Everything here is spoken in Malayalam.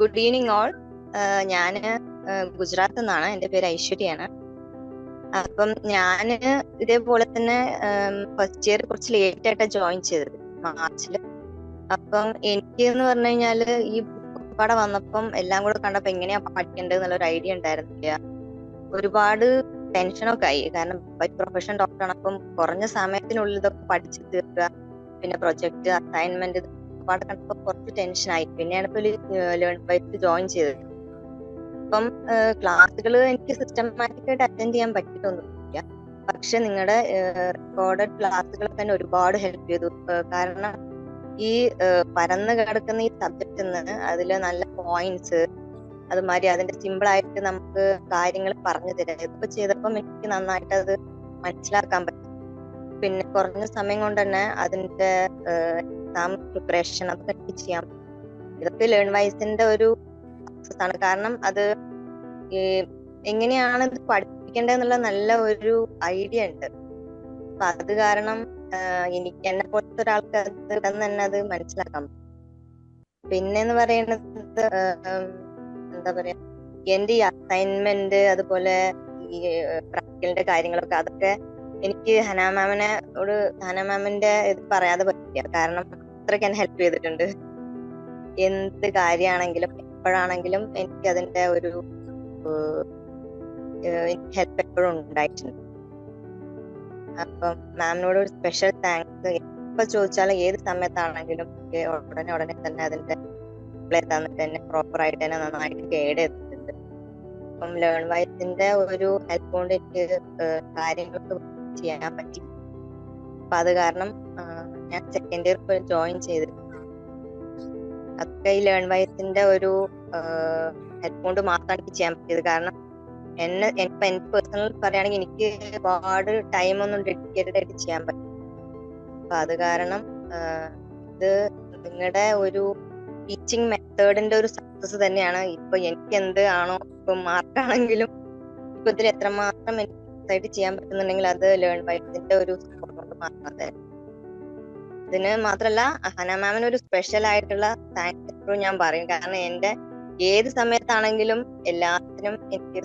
ഗുഡ് ഈവനിങ് ഓൾ ഞാൻ ഗുജറാത്ത് നിന്നാണ്. എന്റെ പേര് ഐശ്വര്യയാണ് അപ്പം ഞാൻ ഇതേപോലെ തന്നെ ഫസ്റ്റ് ഇയർ കുറച്ച് ലേറ്റ് ആയിട്ടാ ജോയിൻ ചെയ്തത് മാർച്ചിൽ. അപ്പം എനിക്ക് എന്ന് പറഞ്ഞു കഴിഞ്ഞാൽ ഈ ബുക്കപ്പാടെ വന്നപ്പം എല്ലാം കൂടെ കണ്ടപ്പോ എങ്ങനെയാ പഠിക്കേണ്ടത് എന്നുള്ള ഒരു ഐഡിയ ഉണ്ടായിരുന്നില്ല. ഒരുപാട് ടെൻഷനൊക്കെ ആയി. കാരണം പ്രൊഫഷൻ ഡോക്ടറാണ് അപ്പം കുറഞ്ഞ സമയത്തിനുള്ളിൽ ഇതൊക്കെ പഠിച്ചു തീർക്കുക പിന്നെ പ്രൊജക്ട് അസൈൻമെന്റ് ഒരുപാട് കണ്ടപ്പോ കുറച്ച് ടെൻഷൻ ടെൻഷനായി പിന്നെയാണ് ഇപ്പൊ ലേൺ ബൈറ്റ് ജോയിൻ ചെയ്തത്. അപ്പം ക്ലാസ്സുകൾ എനിക്ക് സിസ്റ്റമാറ്റിക് ആയിട്ട് അറ്റൻഡ് ചെയ്യാൻ പറ്റിയിട്ടൊന്നുമില്ല. പക്ഷെ നിങ്ങളുടെ റെക്കോർഡഡ് ക്ലാസ്സുകൾ തന്നെ ഒരുപാട് ഹെൽപ്പ് ചെയ്തു. കാരണം ഈ പരന്ന് കിടക്കുന്ന ഈ സബ്ജക്റ്റ് നിന്ന് അതിൽ നല്ല പോയിന്റ്സ് അതുമാതിരി അതിന്റെ സിമ്പിൾ ആയിട്ട് നമുക്ക് കാര്യങ്ങൾ പറഞ്ഞു തരാം. ഇതിപ്പോ ചെയ്തപ്പം എനിക്ക് നന്നായിട്ട് അത് മനസ്സിലാക്കാൻ പറ്റും. പിന്നെ കുറഞ്ഞ സമയം കൊണ്ട് തന്നെ അതിന്റെ എക്സാം പ്രിപ്പറേഷൻ അതൊക്കെ എനിക്ക് ചെയ്യാം. ഇതൊക്കെ ലേൺ വൈസിന്റെ ഒരു ആണ്. കാരണം അത് എങ്ങനെയാണ് ഇത് പഠിപ്പിക്കേണ്ടതെന്നുള്ള നല്ല ഒരു ഐഡിയ ഉണ്ട്. അപ്പൊ അത് കാരണം എനിക്ക് എന്നെ പോലത്തെ ഒരാൾക്ക് അത് തന്നെ അത് മനസ്സിലാക്കാം പിന്നെന്ന് പറയുന്നത് എന്താ പറയാ എന്റെ ഈ അസൈൻമെന്റ് അതുപോലെ ഈ പ്രാക്ടിക്കലിന്റെ കാര്യങ്ങളൊക്കെ അതൊക്കെ എനിക്ക് ഹനാ ഒരു ഹനാ മാമിന്റെ ഇത് പറയാതെ പറ്റില്ല. കാരണം അത്രയ്ക്ക് എന്നെ ഹെൽപ്പ് ചെയ്തിട്ടുണ്ട്. എന്ത് കാര്യമാണെങ്കിലും എപ്പോഴാണെങ്കിലും എനിക്ക് അതിന്റെ ഒരു ഹെൽപ്പ് എപ്പോഴും ഉണ്ടായിട്ടുണ്ട്. അപ്പം മാമിനോട് ഒരു സ്പെഷ്യൽ താങ്ക്സ് എപ്പോ ചോദിച്ചാലും ഏത് സമയത്താണെങ്കിലും ഉടനെ ഉടനെ തന്നെ അതിന്റെ റിപ്ലൈ തന്നിട്ട് തന്നെ പ്രോപ്പർ ആയിട്ട് തന്നെ നന്നായിട്ട് ഗൈഡ് ചെയ്തിട്ടുണ്ട്. അപ്പം ലേൺ വൈസിന്റെ ഒരു ഹെൽപ്പ് കൊണ്ട് എനിക്ക് കാര്യങ്ങളൊക്കെ ചെയ്യാൻ പറ്റി. അപ്പൊ അത് കാരണം ഞാൻ സെക്കൻഡ് ഇയർ ജോയിൻ ചെയ്തിരുന്നു അതൊക്കെ ഈ ലേൺ വൈസിന്റെ ഒരു ഹെൽപ്പ് കൊണ്ട് മാത്രമാണ് എനിക്ക് ചെയ്യാൻ പറ്റിയത്. കാരണം എന്നെ ഇപ്പൊ എനിക്ക് പേഴ്സണൽ പറയുകയാണെങ്കിൽ എനിക്ക് ഒരുപാട് ടൈം ഒന്നും ഡെഡിക്കേറ്റഡ് ആയിട്ട് ചെയ്യാൻ പറ്റും അപ്പൊ അത് കാരണം ഇത് നിങ്ങളുടെ ഒരു ടീച്ചിങ് മെത്തേഡിന്റെ ഒരു സക്സസ് തന്നെയാണ്. ഇപ്പൊ എനിക്ക് എന്ത് ആണോ ഇപ്പൊ മാർക്കാണെങ്കിലും ഇപ്പൊ ഇതിൽ എത്രമാത്രം എനിക്ക് ചെയ്യാൻ പറ്റുന്നുണ്ടെങ്കിൽ അത് ലേൺ വൈസിന്റെ ഒരു സപ്പോർട്ട് കൊണ്ട് തന്നെ ഇതിന് മാത്രല്ല ഹന മാമിന് ഒരു സ്പെഷ്യൽ ആയിട്ടുള്ള താങ്ക്സ് ഞാൻ പറയും. കാരണം എന്റെ ഏത് സമയത്താണെങ്കിലും എല്ലാത്തിനും എനിക്ക്